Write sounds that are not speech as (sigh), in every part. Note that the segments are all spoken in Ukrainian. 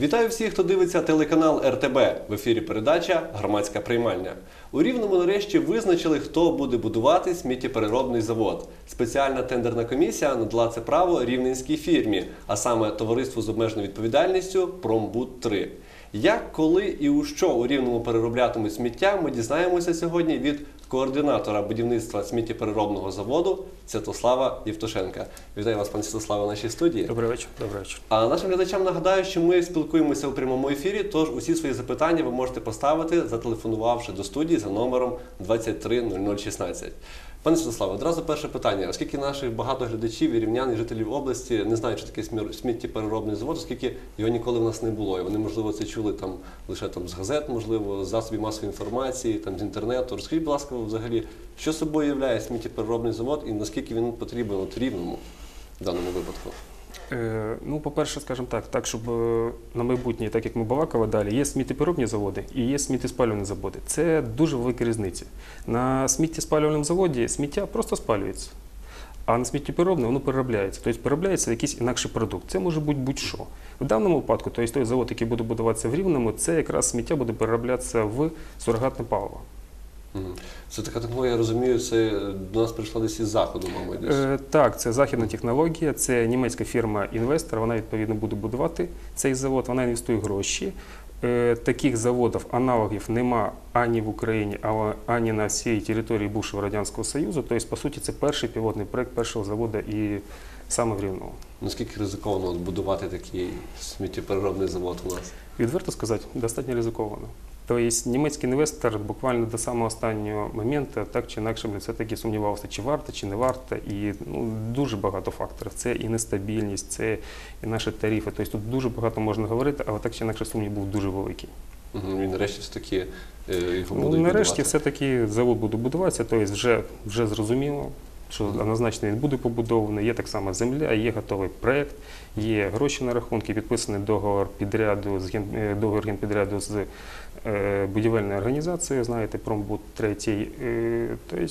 Вітаю всіх, хто дивиться телеканал РТБ. В ефірі передача Громадська приймальня. У Рівному нарешті визначили, хто буде будувати сміттєпереробний завод. Спеціальна тендерна комісія надала це право рівненській фірмі, а саме товариству з обмеженою відповідальністю Промбуд 3 Як, коли і у що у рівному перероблятимуть сміття, ми дізнаємося сьогодні від координатора будівництва сміттєпереробного заводу Святослава Євтушенка. Вітаю вас, пане Святославе, в нашій студії. Добрий вечір. Добрий вечір. А нашим глядачам нагадаю, що ми спілкуємося у прямому ефірі, тож усі свої запитання ви можете поставити, зателефонувавши до студії за номером 230016. Пане Святославе, одразу перше питання. Оскільки наших багато глядачів і рівнян і жителів області не знають, що таке сміттєпереробний завод, оскільки його ніколи в нас не було. І вони, можливо, це чули там лише там з газет, можливо, з засобів масової інформації, там з інтернету. Розкажіть, будь ласка, взагалі, що собою являє сміттєпереробний завод і наскільки він потрібен от рівному в даному випадку? Е, ну, по-перше, скажімо так, так, щоб е, на майбутнє, так як ми балакали далі, є сміттєпереробні заводи і є сміттєспалювальні заводи. Це дуже великі різниці. На сміттєспалювальному заводі сміття просто спалюється. А на сміттєпереробне воно переробляється. Тобто переробляється якийсь інакший продукт. Це може бути будь-що. В даному випадку, тобто той завод, який буде будуватися в Рівному, це якраз сміття буде перероблятися в сурогатне паливо. Це така технологія, я розумію, це до нас прийшла десь із заходу, мабуть. Десь. Е, так, це західна технологія, це німецька фірма-інвестор. Вона відповідно буде будувати цей завод. Вона інвестує гроші. Е, таких заводів, аналогів нема ані в Україні, ані на всій території бувшого радянського союзу. Тобто, по суті, це перший пілотний проект першого заводу і саме в Рівному. Наскільки ризиковано будувати такий сміттєпереробний завод у нас? Відверто сказати, достатньо ризиковано. Тобто німецький інвестор буквально до самого останнього моменту так чи інакше все-таки сумнівався, чи варто, чи не варто. І ну, дуже багато факторів. Це і нестабільність, це і наші тарифи. Тобто тут дуже багато можна говорити, але так чи інакше сумнів був дуже великий. І нарешті все-таки е, його Ну, будуть нарешті будувати. все-таки завод буде будуватися, тобто вже, вже зрозуміло, що однозначно він буде побудований. Є так само земля, є готовий проект, є гроші на рахунки, підписаний договор підряду з е, договір генпідряду з е, будівельною організацією, знаєте, промбуд третій. Тобто,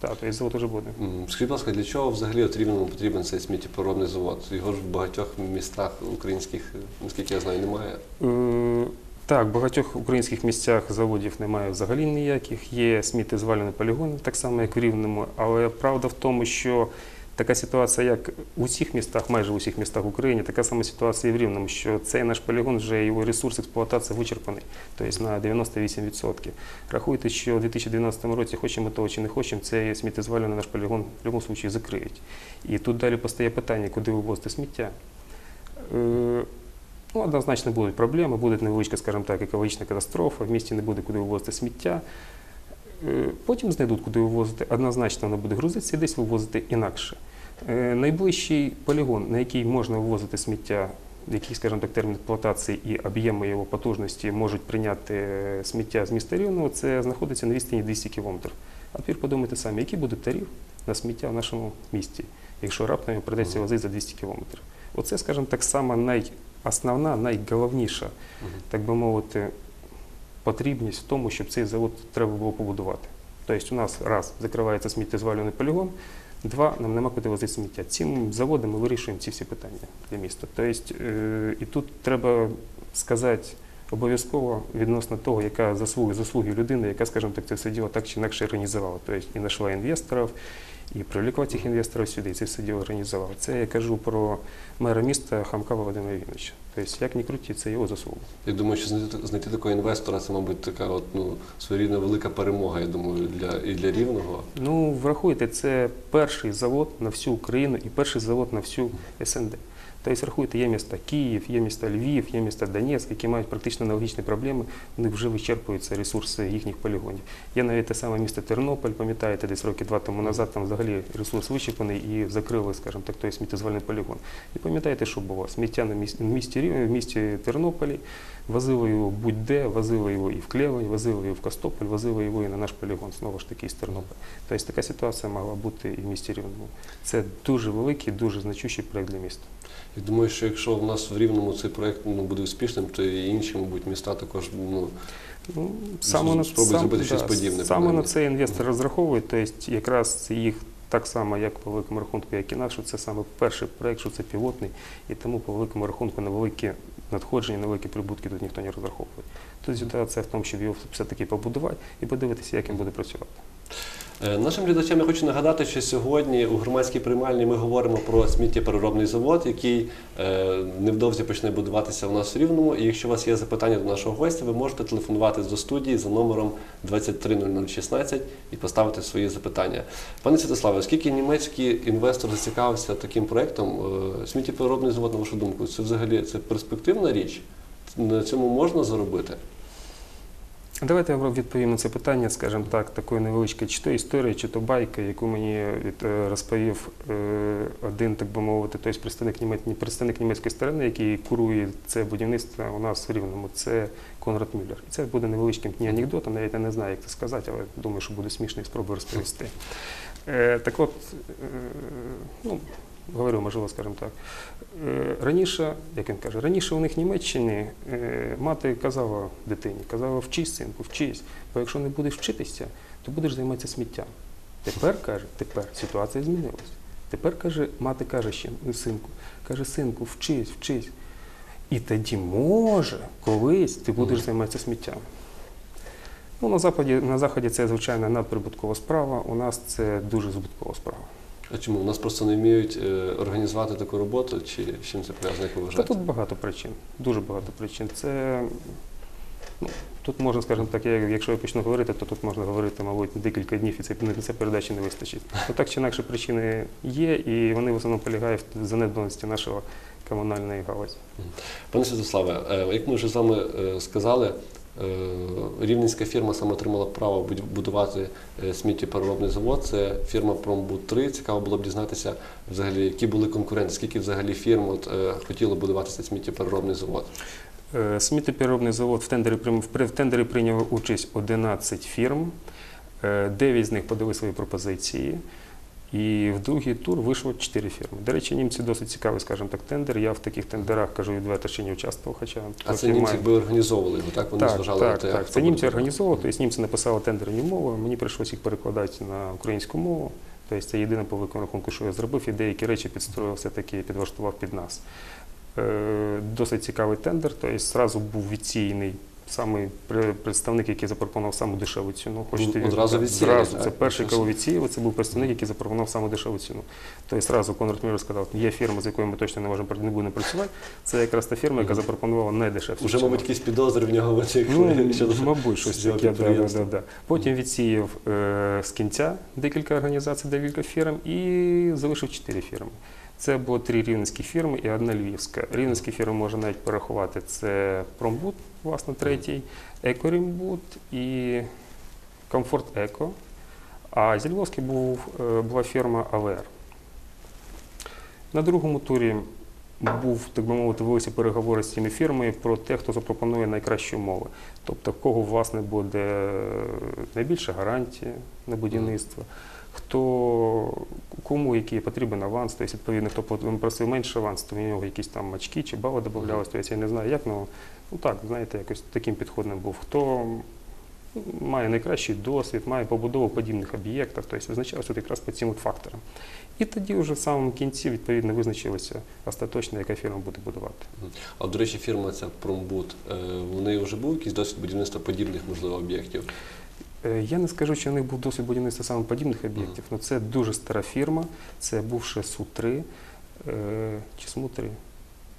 так, тобто завод вже буде. Скажіть, будь ласка, для чого взагалі от Рівному потрібен цей сміттєпереробний завод? Його ж в багатьох містах українських, наскільки я знаю, немає. Е, Так, в багатьох українських місцях заводів немає взагалі ніяких. Є сміттєзвалювальні полігони, так само як в Рівному. Але правда в тому, що така ситуація, як у всіх містах, майже у всіх містах в Україні, така сама ситуація і в Рівному, що цей наш полігон вже його ресурс експлуатації вичерпаний, тобто на 98%. Рахуйте, що у 2012 році, хочемо того чи не хочемо, цей сміттєзвалювальний наш полігон в будь-якому випадку закриють. І тут далі постає питання, куди вивозити сміття. Ну, однозначно будуть проблеми, буде невеличка, скажімо так, екологічна катастрофа, в місті не буде куди вивозити сміття. Е, Потім знайдуть, куди вивозити. Однозначно воно буде грузитися і десь вивозити інакше. Е, Найближчий полігон, на який можна вивозити сміття, який, скажімо так, термін експлуатації і об'єми його потужності можуть прийняти е, сміття з міста Рівного, це знаходиться на відстані 200 кілометрів. А тепер подумайте самі, який буде тариф на сміття в нашому місті, якщо раптом придеться возити за 200 кілометрів. Оце, скажімо так, сама найосновна, найголовніша, так би мовити, потрібність в тому, щоб цей завод треба було побудувати. Тобто у нас раз закривається сміттєзвалювальний полігон, два нам нема куди возити сміття. Цим заводом ми вирішуємо ці всі питання для міста. Тобто, е, і тут треба сказати обов'язково відносно того, яка заслуги, заслуги людини, яка, скажімо так, це все діло так чи інакше організувала. Тобто і знайшла інвесторів, і привлекла цих інвесторів сюди, і це все діло організував. Це я кажу про мера міста Хамка Володимира Євгеновича. Тобто, як ні круті, це його заслуга. Я думаю, що знайти, знайти такого інвестора це, мабуть, така от, ну, своєрідна велика перемога, я думаю, для, і для Рівного. Ну, врахуйте, це перший завод на всю Україну і перший завод на всю СНД. Тобто, рахуйте, є міста Київ, є міста Львів, є міста Донецьк, які мають практично аналогічні проблеми, них вже вичерпуються ресурси їхніх полігонів. Є навіть те саме місто Тернопіль, пам'ятаєте, десь роки два тому назад там взагалі ресурс вичерпаний і закрили, скажімо так, той сміттєзвальний полігон. І пам'ятаєте, що було? Сміття на місті, в місті Тернополі, возили його будь-де, возили його і в Клевень, возили його в Костополь, возили його і на наш полігон, знову ж таки, з Тернополя. Тобто така ситуація могла бути і в місті Рівному. Це дуже великий, дуже значущий проект для міста. Я думаю, що якщо в нас в Рівному цей проект ну, буде успішним, то і інші, мабуть, міста також ну, Ну, саме Спробують сам- зробити щось подібне, Саме на це інвестор розраховує, тобто якраз їх так само, як по великому рахунку, як і наш, що це саме перший проект, що це пілотний, і тому по великому рахунку на великі надходження, на великі прибутки тут ніхто не розраховує. Тут ситуація в тому, щоб його все-таки побудувати і подивитися, як він буде працювати. Е, Нашим глядачам я хочу нагадати, що сьогодні у громадській приймальні ми говоримо про сміттєпереробний завод, який е, невдовзі почне будуватися у нас в Рівному. І якщо у вас є запитання до нашого гостя, ви можете телефонувати до студії за номером 230016 і поставити свої запитання. Пане Святославе, оскільки німецький інвестор зацікавився таким проектом, е, сміттєпереробний завод, на вашу думку, це взагалі це перспективна річ? На цьому можна заробити? Давайте я вам відповім на це питання, скажімо так, такою невеличкою чи то історія, чи то байка, яку мені е, розповів е, один, так би мовити, тобто представник, німець- представник німецької сторони, який курує це будівництво у нас в Рівному, це Конрад Мюллер. І це буде невеличким не анекдотом, навіть я не знаю, як це сказати, але думаю, що буде смішно і спробую розповісти. Е, Так от, ну, говорю, можливо, скажімо так. Е, Раніше, як він каже, раніше у них в Німеччині е, мати казала дитині, казала вчись, синку, вчись, бо якщо не будеш вчитися, то будеш займатися сміттям. Тепер каже, тепер ситуація змінилась. Тепер каже, мати каже ще синку, каже, синку, вчись, вчись. І тоді, може, колись ти будеш займатися сміттям. Ну, на, Заході, на Заході це, звичайно, надприбуткова справа, у нас це дуже збуткова справа. А чому? У нас просто не вміють е, організувати таку роботу, чи з чим це пов'язано, як ви Та вважаєте? тут багато причин, дуже багато причин. Це ну, тут можна, скажімо так, якщо я почну говорити, то тут можна говорити, мабуть, декілька днів, і це це передачі не вистачить. (laughs) Ну так чи інакше причини є, і вони в основному полягають в занедбаності нашого комунальної галузі. Пане Святославе, е, як ми вже з вами е, сказали, рівненська фірма саме отримала право будувати е, сміттєпереробний завод. Це фірма Промбуд 3 Цікаво було б дізнатися, взагалі, які були конкуренти, скільки взагалі фірм от, е, хотіло будувати цей сміттєпереробний завод. Е, Сміттєпереробний завод в тендері, в тендері прийняв участь 11 фірм, 9 з них подали свої пропозиції. І в другий тур вийшло 4 фірми. До речі, німці досить цікавий, скажімо так, тендер. Я в таких тендерах кажу відверто, ще не участвував, хоча А це німці якби організовували його, так? Вони так, зважали так, те, так. Це німці організовували, тобто німці написали тендерні умови, мені прийшлося їх перекладати на українську мову. Тобто це єдине по великому рахунку, що я зробив, і деякі речі підстроїв все-таки підлаштував під нас. Е, Досить цікавий тендер, тобто зразу був відсіяний самий представник, який запропонував саму дешеву ціну. Хочете Ну, одразу відсіяли, зразу. так? Це перший, кого відсіяли, це був представник, який запропонував саму дешеву ціну. Тобто зразу Конрад Мюллер сказав, є фірма, з якою ми точно не можемо не будемо працювати. Це якраз та фірма, яка запропонувала найдешевшу Вже, мабуть, якісь підозри в нього виникли. Ну, мабуть, щось таке. Да, да, да, да. Потім відсіяв е, з кінця декілька організацій, декілька фірм і залишив чотири фірми. Це було три рівненські фірми і одна львівська. Рівненські фірми можна навіть порахувати. Це Промбуд, власне, третій, Екорімбуд і Комфорт Еко. А зі Львовський був, е, була фірма АВР. На другому турі був, так би мовити, велися переговори з цими фірмами про те, хто запропонує найкращі умови. Тобто, в кого власне буде найбільша гарантія на будівництво, хто кому який потрібен аванс, тобто, відповідно, хто просив менше аванс, то в нього якісь там очки чи бали додавалися. Тобто, я не знаю, як, ну, ну так, знаєте, якось таким підходом був. Хто має найкращий досвід, має побудову подібних об'єктів, тобто визначалося якраз по цим от факторам. І тоді вже в самому кінці відповідно визначилося остаточно, яка фірма буде будувати. А до речі, фірма ця Промбуд. е, У неї вже був якийсь досвід будівництва подібних, можливо, об'єктів. Е, Я не скажу, що у них був досвід будівництва саме подібних об'єктів, але це дуже стара фірма, це бувше Су-3 е, чи СМУ-3?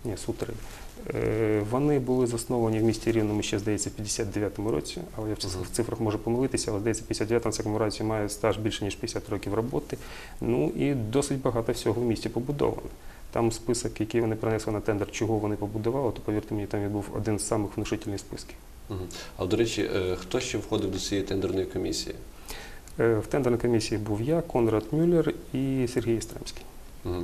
Ні, Су-3. Е, Вони були засновані в місті Рівному ще, здається, в 59-му році, але я в цифрах- в можу помилитися, але здається, в 59-му цьому році має стаж більше, ніж 50 років роботи. Ну і досить багато всього в місті побудовано. Там список, який вони принесли на тендер, чого вони побудували, то повірте мені, там він був один з самих внушительних списків. А до речі, е, хто ще входив до цієї тендерної комісії? Е, В тендерній комісії був я, Конрад Мюллер і Сергій Стремський.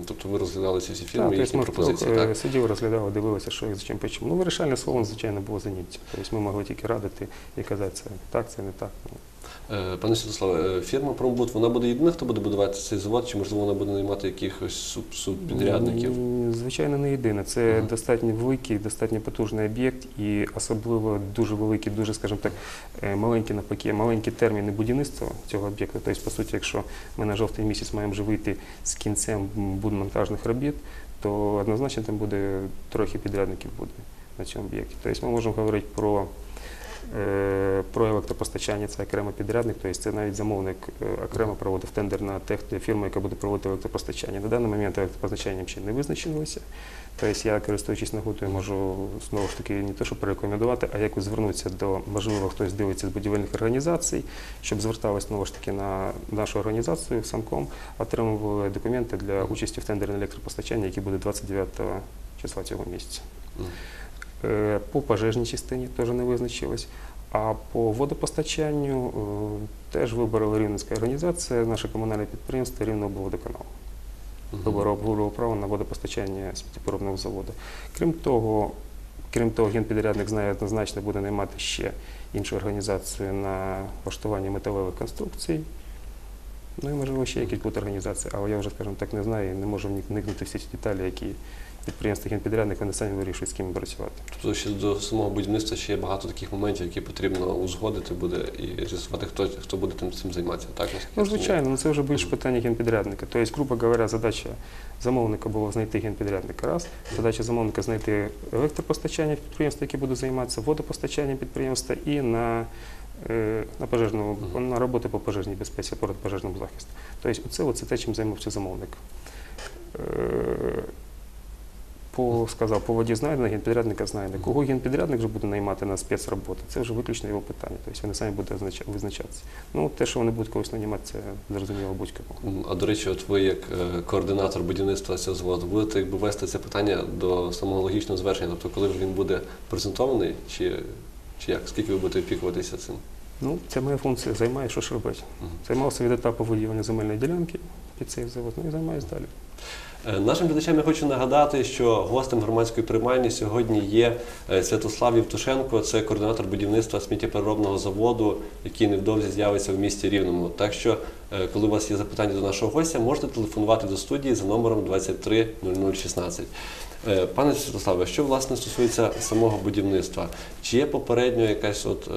Тобто ви розглядали ці всі Так, фірми, тобто їхні пропозиції, е, так? Сидів, розглядав, дивилися, що їх за чим почому. Ну, вирішальне слово, звичайно, було за німців. Тобто ми могли тільки радити і казати, це так, це не так. Е, Пане Святославе, е, фірма Промбуд, вона буде єдина, хто буде будувати цей завод, чи можливо вона буде наймати якихось субпідрядників? Звичайно, не єдине. Це Мгм. достатньо великий, достатньо потужний об'єкт, і особливо дуже великий, дуже, скажімо так, е, маленькі навпаки, маленькі терміни будівництва цього об'єкту. Тобто, по суті, якщо ми на жовтий місяць маємо вже вийти з кінцем будмонтажних робіт, то однозначно там буде трохи підрядників буде на цьому об'єкті. Тобто ми можемо говорити про. Е, Про електропостачання це окремий підрядник, тобто це навіть замовник е, окремо проводив тендер на тех фірму, яка буде проводити електропостачання. На даний момент електропостачанням ще не визначилося. Тобто я, користуючись нагодою, можу знову ж таки не те, що порекомендувати, а якось звернутися до, можливо, хтось дивиться з будівельних організацій, щоб звертались знову ж таки на нашу організацію самком, отримували документи для участі в тендері на електропостачання, який буде 29 числа цього місяця. Е, По пожежній частині теж не визначилось. А по водопостачанню е, теж вибрала Рівненська організація, наше комунальне підприємство Рівнеоблводоканал. Вибору обговорював право на водопостачання сміттєпоробного заводу. Крім того, крім того, генпідрядник знає однозначно буде наймати ще іншу організацію на влаштування металевих конструкцій. Ну і можливо ще якісь будуть організації, але я вже, скажімо так, не знаю і не можу вникнути всі ці деталі, які підприємства генпідрядник вони самі вирішують, з ким працювати. Тобто ще до самого будівництва ще є багато таких моментів, які потрібно узгодити буде і з'ясувати, хто, хто буде тим цим займатися. Так, Ну, звичайно, ну це вже більше питання генпідрядника. Тобто, грубо говоря, задача замовника була знайти генпідрядника раз, задача замовника знайти електропостачання підприємства, яке буде займатися водопостачанням підприємства і на, е, на, пожежну, на роботи по пожежній безпеці, протипожежному захисту. Тобто, оце, оце те, чим займався замовник. По, сказав, по воді знайдено, генпідрядника знайдено. Кого генпідрядник вже буде наймати на спецроботи, це вже виключно його питання. Тобто вони самі будуть визначатися. Ну, те, що вони будуть когось нанімати, це зрозуміло будь-кому. А до речі, от ви як е, координатор будівництва цього заводу будете якби вести це питання до самого логічного завершення, тобто коли вже він буде презентований, чи, чи як? Скільки ви будете опікуватися цим? Ну, це моя функція. Займаюся, що ж робити. Займався від етапу виділення земельної ділянки під цей завод, ну і займаюся далі. Е, Нашим глядачам я хочу нагадати, що гостем громадської приймальні сьогодні є е, Святослав Євтушенко, це координатор будівництва сміттєпереробного заводу, який невдовзі з'явиться в місті Рівному. Так що, е, коли у вас є запитання до нашого гостя, можете телефонувати до студії за номером 23 0016. Е, Пане Святославе, що власне стосується самого будівництва, чи є попередньо якась от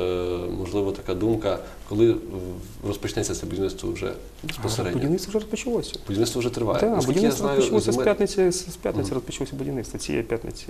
можливо така думка, коли е, розпочнеться це будівництво вже А безпосередньо? будівництво вже розпочалося. Будівництво вже триває. Так, Наскільки будівництво знаю, розпочалося з п'ятниці, з п'ятниці Мгм. розпочалося будівництво цієї п'ятниці.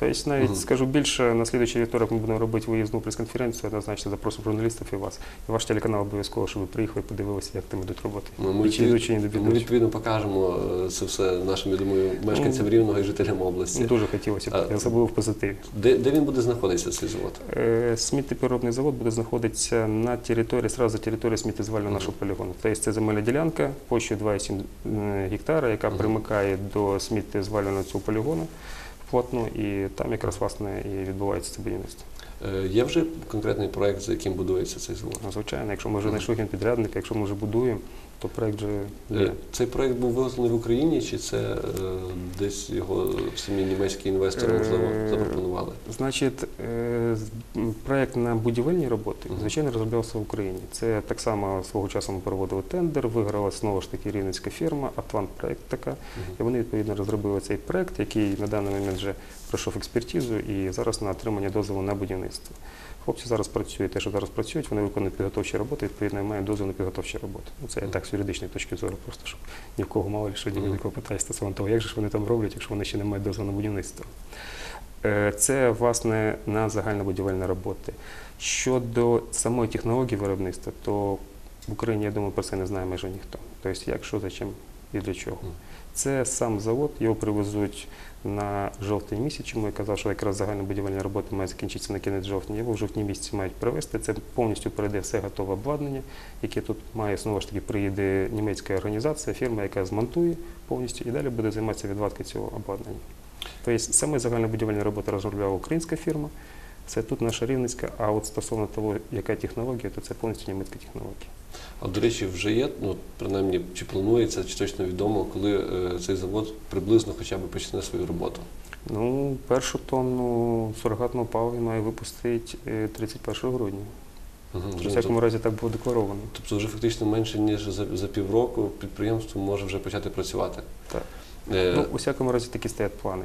Тобто, навіть Мгм. скажу більше, на слідуючий вівторок ми будемо робити виїзну прес-конференцію, однозначно запросимо журналістів і вас. І ваш телеканал обов'язково, щоб ви приїхали подивилися, як там ідуть роботи. Ну, ми, чи не Ми відповідно покажемо е, це все нашим, я думаю, мешканцям Ну, Рівного і жителям області. Дуже хотілося б, забув в позитиві. Де, де він буде знаходитися, цей завод? Е, Сміттєпереробний завод буде знаходитися на території, сразу за територією сміттєзвального нашого полігону. Тобто це земельна ділянка площею 2,7 е, гектара, яка примикає до сміттєзвального цього полігону плотно, і там якраз власне і відбувається це будівництво. Е, Є вже конкретний проект, за яким будується цей завод? Ну, Звичайно, якщо ми вже знайшли генпідрядника, якщо ми вже будуємо, то проект вже Е, є. Цей проект був виготовлений в Україні, чи це е, десь його самі німецькі інвестори, можливо, Е, запропонували? Значить, е, проект на будівельні роботи, звичайно, розроблявся в Україні. Це так само свого часу ми проводили тендер, виграла знову ж таки рівненська фірма, Атлант проект така. І вони відповідно розробили цей проект, який на даний момент вже пройшов експертизу і зараз на отримання дозволу на будівництво. Хлопці зараз працюють, те, що зараз працюють, вони виконують підготовчі роботи, відповідно мають дозвіл на підготовчі роботи. Ну, це я так з юридичної точки зору, просто щоб ні в кого мало що ні нікого питає стосовно того, як же ж вони там роблять, якщо вони ще не мають дозволу на будівництво. Е, Це власне на загальнобудівельні роботи. Щодо самої технології виробництва, то в Україні, я думаю, про це не знає майже ніхто. Тобто, як, що, за чим і для чого. Це сам завод, його привезуть на жовтий місяць, чому я казав, що якраз загальнобудівельні роботи мають закінчитися на кінець жовтня. Його в жовтні місяці мають привезти. Це повністю перейде все готове обладнання, яке тут має знову ж таки приїде німецька організація, фірма, яка змонтує повністю і далі буде займатися відвадкою цього обладнання. Тобто саме загальнобудівельні роботи розробляла українська фірма. Це тут наша рівницька, а от стосовно того, яка технологія, то це повністю німецька технологія. А до речі, вже є, ну принаймні, чи планується, чи точно відомо, коли е, цей завод приблизно хоча б почне свою роботу? Ну, першу тонну сурогатного палива має випустити е, 31 грудня. Мгм, У зрозуміло. всякому разі так було декларовано. Тобто вже фактично менше ніж за, за півроку підприємство може вже почати працювати. Так. Е, Ну, у всякому разі такі стоять плани.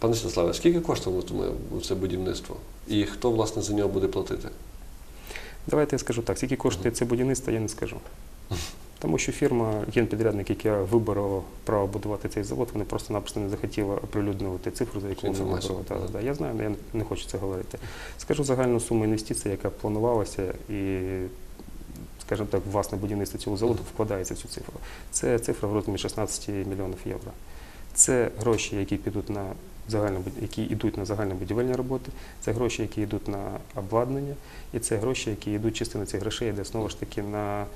Пане Святославе, скільки коштуватиме це будівництво? І хто власне за нього буде платити? Давайте я скажу так, скільки коштує це будівництво, я не скажу. Тому що фірма, генпідрядник, яка виборола право будувати цей завод, вони просто-напросто не захотіла оприлюднювати цифру, за яку вони вибороли. Я знаю, але я не хочу це говорити. Скажу загальну суму інвестицій, яка планувалася, і, скажімо так, власне будівництво цього заводу вкладається в цю цифру. Це цифра в розмірі 16 мільйонів євро. Це гроші, які підуть на загальну, буд- які йдуть на загальнобудівельні роботи, це гроші, які йдуть на обладнання, і це гроші, які йдуть частина цих грошей, йде знову ж таки на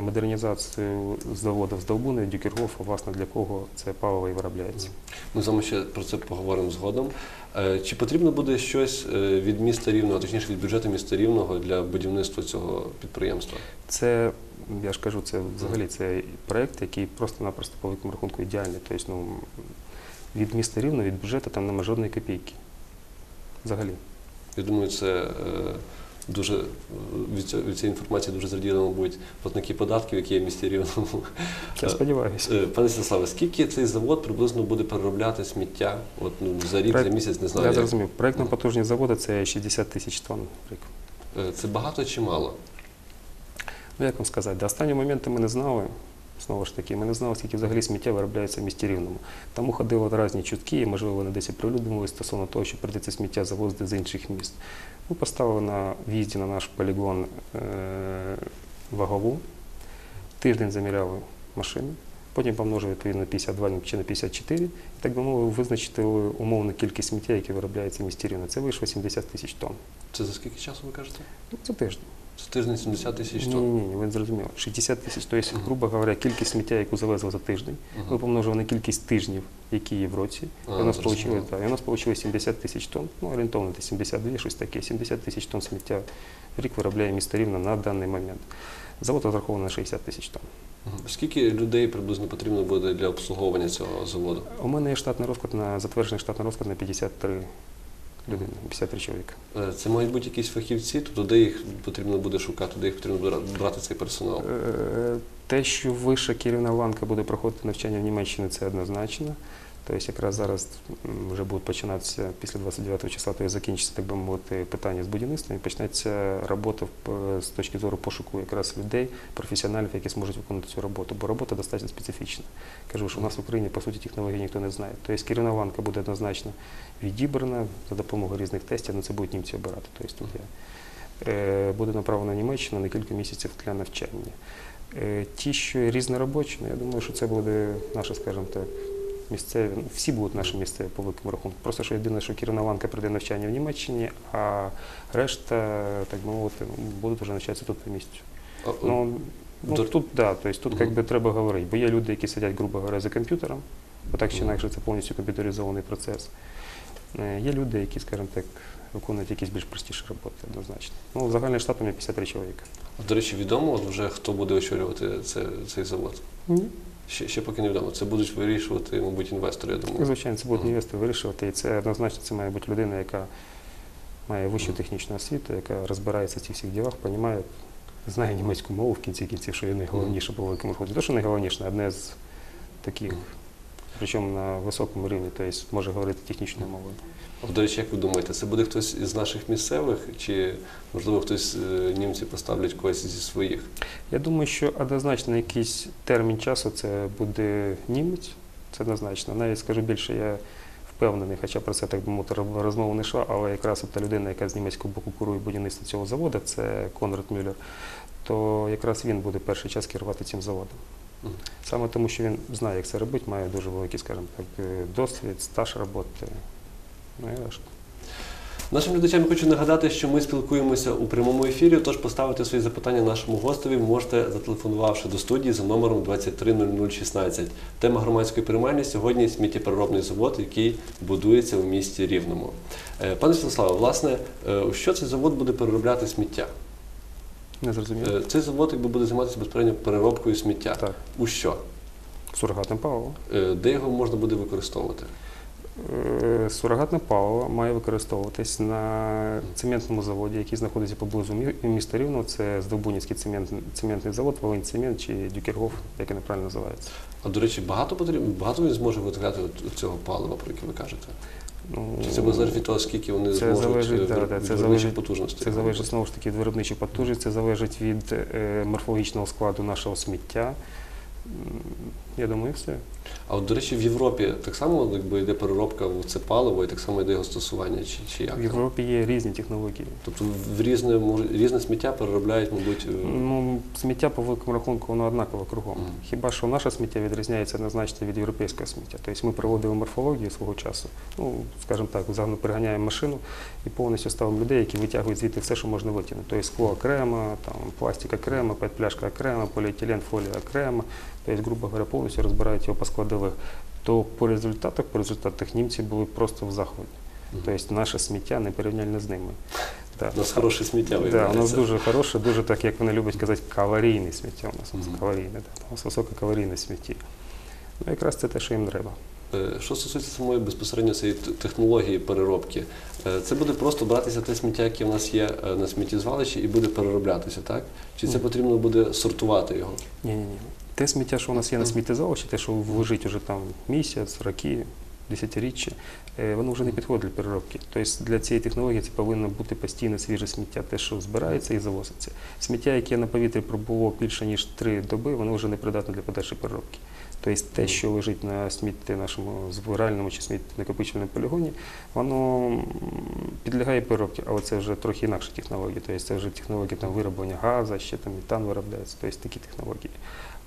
модернізацію заводу з Долбуни, Дюкергофа, власне, для кого це паливо і виробляється. Ми з вами ще про це поговоримо згодом. Е, Чи потрібно буде щось е, від міста Рівного, точніше від бюджету міста Рівного для будівництва цього підприємства? Це, я ж кажу, це взагалі це проєкт, який просто-напросто по великому рахунку ідеальний. Тобто, ну, від міста Рівно, від бюджету там немає жодної копійки. Взагалі. Я думаю, це е, дуже е, від, цього- від цієї інформації дуже зраділи, мабуть, платники податків, які є в місті Рівному. Я Е, сподіваюся. Е, Пане Святославе, скільки цей завод приблизно буде переробляти сміття? От ну за рік, Проект- за місяць, не знаю. Я як. зрозумів. Проєктно потужність заводу це 60 тисяч тонн. в рік. Це багато чи мало? Ну, як вам сказати, до останнього моменту ми не знали. Знову ж таки, ми не знали, скільки взагалі сміття виробляється в місті Рівному. Тому ходили різні чутки, і, можливо, вони десь і прилюднили стосовно того, що прийдеться сміття завозити з інших міст. Ми поставили на в'їзді на наш полігон е- вагову, тиждень заміряли машини, потім помножили відповідно на 52 чи на 54, і так би мовити, визначили умовну кількість сміття, яке виробляється в місті Рівне. Це вийшло 70 тисяч тонн. Це за скільки часу ви кажете? Це тиждень. Це тиждень 70 тисяч тонн. ні, ні, ви не зрозуміли. 60 тисяч. Тобто, грубо говоря, кількість сміття, яку завезли за тиждень, ми помножили на кількість тижнів, які є в році. І у нас вийшло, так, і у нас вийшло 70 тисяч тонн, ну орієнтовно 72, щось таке. 70 тисяч тонн сміття в рік виробляє місто Рівне на даний момент. Завод розрахований на 60 тисяч тонн. Скільки людей приблизно потрібно буде для обслуговування цього заводу? У мене є штатний розклад на затверджений штатний розклад на 53 людини, 53 чоловіка. Е, Це мають бути якісь фахівці, тобто де їх потрібно буде шукати, де їх потрібно буде брати цей персонал. Е, Те, що вища керівна ланка буде проходити навчання в Німеччині, це однозначно. Тобто якраз зараз вже будуть починатися після 29 числа, то і закінчиться, так би мовити, питання з будівництвом, і почнеться робота в- з точки зору пошуку якраз людей, професіоналів, які зможуть виконувати цю роботу, бо робота достатньо специфічна. Кажу, що у нас в Україні по суті технології ніхто не знає. Тобто керівна ланка буде однозначно відібрана за допомогою різних тестів, але це будуть німці обирати. Тобто тут я. Е, буде направлена Німеччина на кілька місяців для навчання. Е, Ті, що різноробочі, ну, я думаю, що це буде наша, скажімо так, місцеві. Всі будуть наші місцеві по великому рахунку. Просто що єдине, що ланка прийде навчання в Німеччині, а решта, так би мовити, будуть вже навчатися тут по місцю. Ну, ну тут, да, тобто, тут Мгм. як би треба говорити, бо є люди, які сидять, грубо говоря, за комп'ютером, бо так чи інакше це повністю комп'ютеризований процес. Е, Є люди, які, скажімо так, виконують якісь більш простіші роботи, однозначно. Ну, загальний штат у мене 53 чоловіка. До речі, відомо вже хто буде очолювати це, цей завод? Ні. Ще, ще поки не відомо. Це будуть вирішувати, мабуть, інвестори, я думаю. Звичайно, це будуть інвестори вирішувати, і це однозначно це має бути людина, яка має вищу технічну освіту, яка розбирається в цих всіх ділах, розуміє, знає німецьку мову в кінці кінців, що є найголовніше по великому рахунку. Не що найголовніше, одне з таких, причому на високому рівні, тобто може говорити технічною мовою. От, До речі, як ви думаєте, це буде хтось із наших місцевих, чи можливо хтось е, німці поставлять когось зі своїх? Я думаю, що однозначно якийсь термін часу це буде німець, це однозначно. Навіть скажу більше, я впевнений, хоча про це так би мовити роз- розмова не йшла, але якраз та людина, яка з німецького боку курує будівництво цього заводу, це Конрад Мюллер, то якраз він буде перший час керувати цим заводом. Саме тому, що він знає, як це робити, має дуже великий, скажімо так, е, досвід, стаж роботи. Ну. Нашим глядачам хочу нагадати, що ми спілкуємося у прямому ефірі. Тож поставити свої запитання нашому гостеві можете зателефонувавши до студії за номером 230016. Тема громадської приймальні сьогодні сміттєпереробний завод, який будується у місті Рівному. Е, Пане Святославе, власне, е, у що цей завод буде переробляти сміття? Не зрозуміло? Е, Цей завод якби буде займатися безпосередньо переробкою сміття. Так, У що? сурогатним паливом. Е, Де його можна буде використовувати? Е, Сурогатне паливо має використовуватись на цементному заводі, який знаходиться поблизу міста Рівного. Це Здобунівський цемент, цементний завод, Волинь цемент чи Дюкергоф, як він правильно називається. А до речі, багато потрібно, багато він зможе от цього палива, про яке ви кажете? Ну, Чи це залежить від того, скільки вони Це зможуть залежить, да, да, від це залежить- потужностей? Це залежить знову ж таки від виробничих потужностей, це залежить від е, морфологічного складу нашого сміття. Я думаю, все. А от, до речі, в Європі так само якби йде переробка в це паливо і так само йде його стосування, чи, чи як? В? Європі є різні технології. Тобто в різне, може- різне сміття переробляють, мабуть, е, Ну, сміття по великому рахунку воно однаково кругом. Мгм. Хіба що наше сміття відрізняється однозначно від європейського сміття. Тобто ми проводили морфологію свого часу. Ну, скажімо так, загалом переганяємо машину і повністю ставимо людей, які витягують звідти все, що можна витягнути. Тобто скло окремо, там, пластик окремо, пляшка окремо, поліетилен, фолія окремо. Тобто, грубо говоря, повністю розбирають його по складових. То по результатах, по результатах німці були просто в захваті. Мгм. Тобто наше сміття не порівняльно з ними. Так. у нас хороше сміття Да, у нас дуже хороше, дуже так, як вони люблять казати, калорійне сміття. У нас, нас Мгм. калорійне, да. у нас висококалорійне сміття. Ну, якраз це те, що їм треба. Е, Що стосується самої безпосередньо цієї технології переробки, е, це буде просто братися те сміття, яке в нас є е, на сміттєзвалищі, і буде перероблятися, так? Чи це потрібно буде сортувати його? Ні, ні, ні. Те сміття, що у нас є на сміттєзвалищі, те, що лежить уже там місяць, роки, десятиріччя, е, воно вже не підходить для переробки. Тобто для цієї технології це повинно бути постійно свіже сміття, те, що збирається і завозиться. Сміття, яке на повітрі пробуло більше ніж три доби, воно вже не придатне для подальшої переробки. Тобто те, що лежить на смітті нашому збиральному чи сміттєнакопичувальному полігоні, воно підлягає переробці, але це вже трохи інакша технологія. Тобто це вже технологія там, вироблення газу, ще там метан виробляється, тобто такі технології.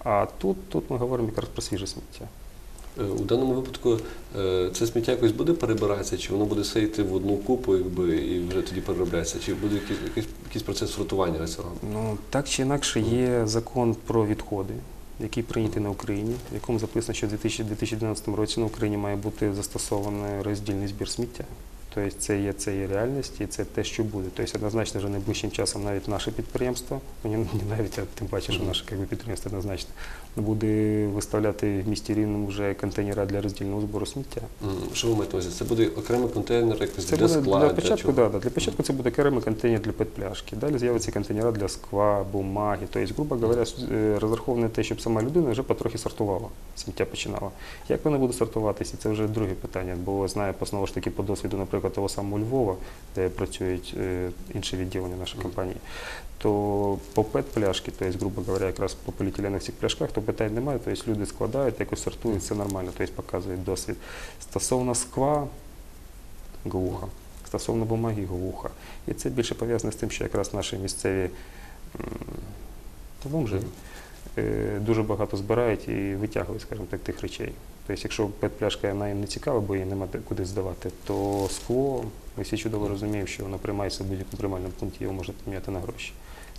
А тут, тут ми говоримо якраз про свіже сміття. Е, У даному випадку е, це сміття якось буде перебиратися, чи воно буде все йти в одну купу, якби, і вже тоді переробляється, чи буде якийсь, якийсь, якийсь процес сортування цього? Ну, так чи інакше є закон про відходи, який прийнятий на Україні, в якому записано, що в 2000 2012 році на Україні має бути застосований роздільний збір сміття. Тобто це є, це є реальність і це те, що буде. Тобто однозначно вже найближчим часом навіть наше підприємство, ну не не навіть, а тим паче, що наше якби, підприємство однозначно, буде виставляти в місті Рівному вже контейнера для роздільного збору сміття. Що ви маєте увазі? Це буде окремий контейнер якось Це для буде скла, для для початку, чого? да, да, для початку це буде окремий контейнер для петпляшки. Далі з'являться контейнери для скла, бумаги. Тобто, грубо говоря, е, розраховано на те, щоб сама людина вже потрохи сортувала, сміття починала. Як вона буде сортуватися, це вже друге питання, бо знаю знову ж таки по досвіду, наприклад, того самого Львова, де працюють е, інші відділення нашої компанії. То по пет-пляшки, тобто, грубо говоря, якраз по поліетиленових цих пляшках, то питань немає. Тобто люди складають, якось сортують, все нормально, тобто показують досвід. Стосовно скла, глухо. Стосовно бумаги, глухо. І це більше пов'язано з тим, що якраз наші місцеві м, бомжи е, дуже багато збирають і витягують, скажімо так, тих речей. Тобто, якщо пет-пляшка вона не цікава, бо її нема куди здавати, то скло, ми всі чудово розуміємо, що воно приймається в будь-якому приймальному пункті, його можна поміняти на гроші.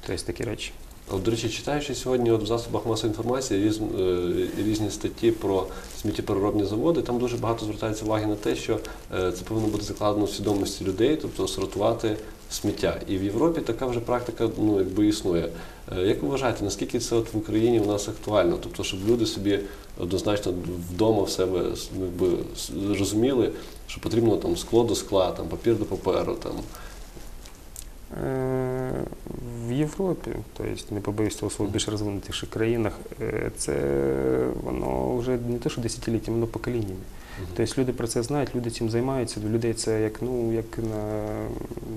Тобто такі речі. От, до речі, читаючи сьогодні от в засобах масової інформації різ, е, різні статті про сміттєпереробні заводи, там дуже багато звертається уваги на те, що е, це повинно бути закладено в свідомості людей, тобто сортувати сміття. І в Європі така вже практика ну, якби існує. Е, Як ви вважаєте, наскільки це от в Україні у нас актуально? Тобто, щоб люди собі однозначно вдома в себе ну, якби, розуміли, що потрібно там скло до скла, там, папір до паперу. Там. Е, В Європі, тобто не побоюсь цього слова, в більш розвинутіших країнах, е, це вже не те, що десятиліттями, воно поколіннями. Тобто люди про це знають, люди цим займаються, до людей це як, ну, як на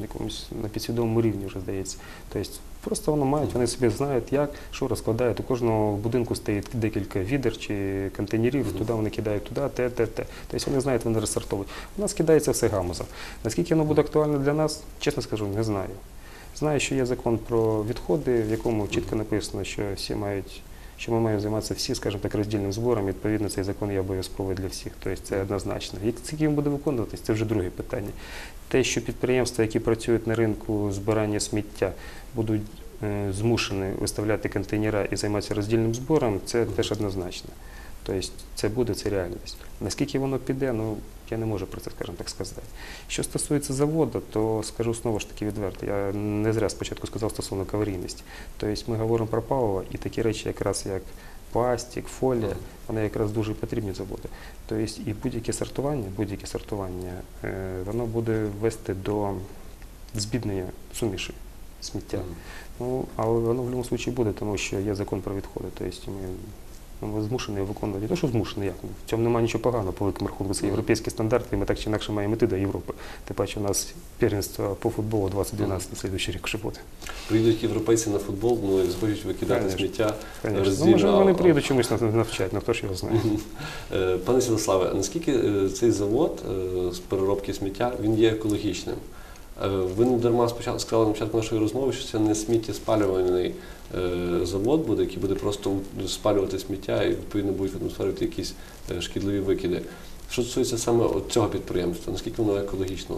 якомусь на підсвідомому рівні вже здається. Тобто просто воно мають, вони собі знають, як, що розкладають. У кожного будинку стоїть декілька відер чи контейнерів, Мгм. туди вони кидають туди, те, те, те. Тобто вони знають, вони розсортовують. У нас кидається все гамуза. Наскільки воно буде актуально для нас, чесно скажу, не знаю. Знаю, що є закон про відходи, в якому чітко написано, що всі мають, що ми маємо займатися всі, скажімо так, роздільним збором. Відповідно, цей закон є обов'язковий для всіх. Тобто це однозначно. Як скільки він буде виконуватись, це вже друге питання. Те, що підприємства, які працюють на ринку збирання сміття, будуть е, змушені виставляти контейнера і займатися роздільним збором, це теж однозначно. Тобто це буде, це реальність. Наскільки воно піде, ну я не можу про це, скажімо так, сказати. Що стосується заводу, то скажу знову ж таки відверто. Я не зря спочатку сказав стосовно калорійності. Тобто ми говоримо про паливо і такі речі, якраз як пластик, фолія, вони якраз дуже потрібні заводи. Тобто і будь-яке сортування, будь-яке сортування, е, воно буде вести до збіднення суміші сміття. Ну, але воно в будь-якому випадку буде, тому що є закон про відходи. Тобто ми, ми змушені виконувати. Не те, що змушені, як в цьому немає нічого поганого, по великому рахунку. Це європейські стандарти, і ми так чи інакше маємо йти до Європи. Тим паче у нас первенство по футболу 2012 на слідуючий рік буде. Приїдуть європейці на футбол, ну і захочуть викидати Конечно. сміття. Конечно. Ну, може, вони приїдуть чомусь нас навчати, ну хто ж його знає. Е, Пане Святославе, наскільки е, цей завод е, з переробки сміття він є екологічним? Е, Ви не дарма спочатку сказали на початку нашої розмови, що це не сміттєспалювальний е, завод буде, який буде просто спалювати сміття і відповідно будуть атмосферувати якісь е, шкідливі викиди. Що стосується саме от цього підприємства, наскільки воно екологічно?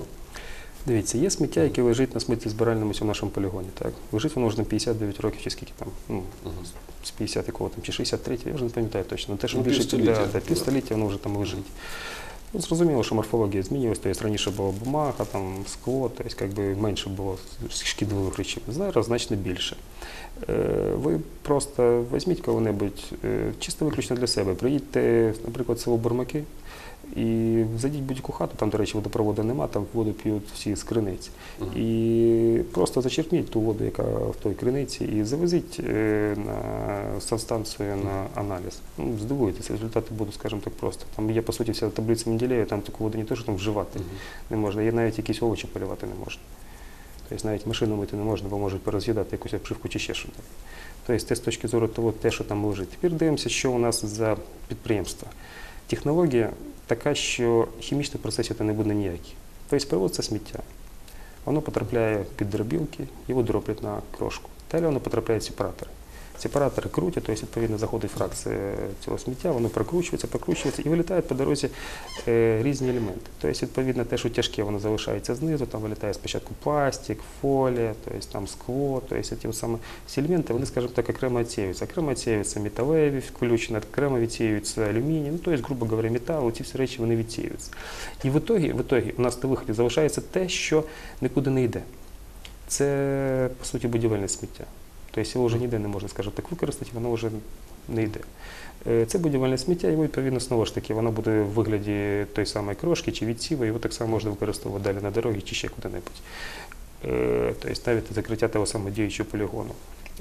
Дивіться, є сміття, яке лежить на сміттєзбиральному цьому нашому полігоні. Так. Лежить воно вже на 59 років, чи скільки там, ну, з 50 якого там, чи 63, я вже не пам'ятаю точно. Те, що Ну, більше півстоліття. да, да, півстоліття воно вже там лежить. Ну, зрозуміло, що морфологія змінилась, тобто раніше була бумага, там, скло, тобто якби менше було шкідливих речей. Зараз значно більше. Е, Ви просто візьміть коли-небудь, е, чисто виключно для себе, приїдьте, наприклад, в село Бурмаки, і зайдіть в будь-яку хату, там, до речі, водопроводу нема, там воду п'ють всі з криниць. Мгм. І просто зачерпніть ту воду, яка в той криниці, і завезіть е, на санстанцію на аналіз. Ну, здивуєтеся, результати будуть, скажімо так, просто. Там є, по суті, вся таблиця Менделєєва, там таку воду не те, що там вживати Мгм. не можна, є навіть якісь овочі полювати не можна. Тобто навіть машину мити не можна, бо можуть пороз'їдати якусь обшивку чи ще щось. Тобто це з точки зору того, те, що там лежить. Тепер дивимося, що у нас за підприємство. Технологія така, що хімічний процес це не буде ніякий. Тобто це сміття. Воно потрапляє під дробілки, його дроблять на крошку. Далі воно потрапляє в сепаратори. Сепаратори крутять, тобто, відповідно, заходить фракція цього сміття, воно прокручується, прокручується і вилітають по дорозі е, різні елементи. Тобто, відповідно, те, що тяжке, воно залишається знизу, там вилітає спочатку пластик, фолія, тобто, там скло, тобто, ті саме ці елементи, вони, скажімо так, окремо відсіюються. Окремо відсіюються металеві включені, окремо відсіюються алюміній, ну, тобто, грубо говоря, метал, ці всі речі вони відсіюються. І в ітогі, в ітогі у нас на виході залишається те, що нікуди не йде. Це, по суті, будівельне сміття. Тобто його вже ніде не можна, скажімо так, використати, воно вже не йде. Е, Це будівельне сміття, його відповідно знову ж таки, воно буде в вигляді той самої крошки чи відсіва, його так само можна використовувати далі на дорогі чи ще куди-небудь. Е, Тобто навіть закриття того самого діючого полігону.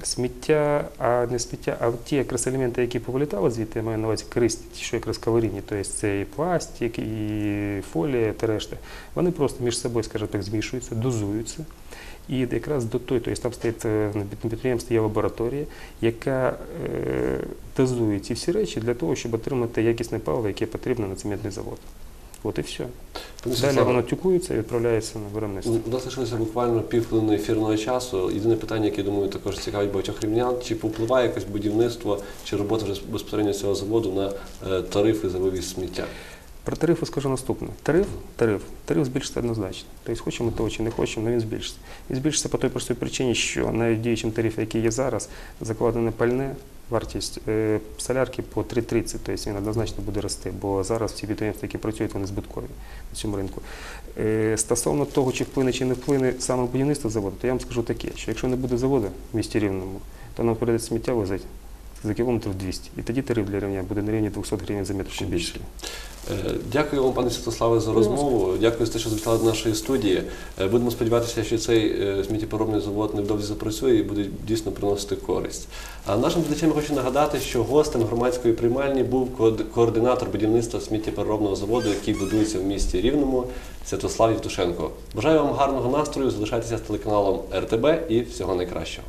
Сміття, а не сміття, а ті якраз елементи, які повилітали звідти, я маю на увазі користь, що якраз калорійні, тобто це і пластик, і фолія та решта, вони просто між собою, скажімо так, змішуються, дозуються. І якраз до той, тобто там стоїть е, на підприємстві є лабораторія, яка е, дозує ці всі речі для того, щоб отримати якісне паливо, яке потрібно на цементний завод. От і все. Далі воно тюкується і відправляється на виробництво. У нас лишилося буквально півхвилини ефірного часу. Єдине питання, яке думаю, також цікавить багатьох рівнян, чи впливає якось будівництво чи робота вже безпосередньо цього заводу на е, тарифи за вивіз сміття? Про тарифи скажу наступне. Тариф, тариф, тариф збільшиться однозначно. Тобто хочемо того чи не хочемо, але він збільшиться. Він збільшиться по той простій причині, що навіть діючим тарифі, який є зараз, закладене пальне, вартість е, солярки по 3,30, тобто він однозначно буде рости, бо зараз всі підприємства, які працюють, вони збиткові на цьому ринку. Е, стосовно того, чи вплине чи не вплине саме будівництво заводу, то я вам скажу таке, що якщо не буде заводу в місті Рівному, то нам прийдеться сміття возити за кілометрів 200. І тоді тариф для рівня буде на рівні 200 гривень за метр Ще кубічний. Е, Дякую вам, пане Святославе, за розмову. Дякую за те, що завітали до нашої студії. Е, Будемо сподіватися, що цей е, сміттєпереробний завод невдовзі запрацює і буде дійсно приносити користь. А нашим глядачам хочу нагадати, що гостем громадської приймальні був координатор будівництва сміттєпереробного заводу, який будується в місті Рівному, Святослав Євтушенко. Бажаю вам гарного настрою, залишайтеся з телеканалом РТБ і всього найкращого.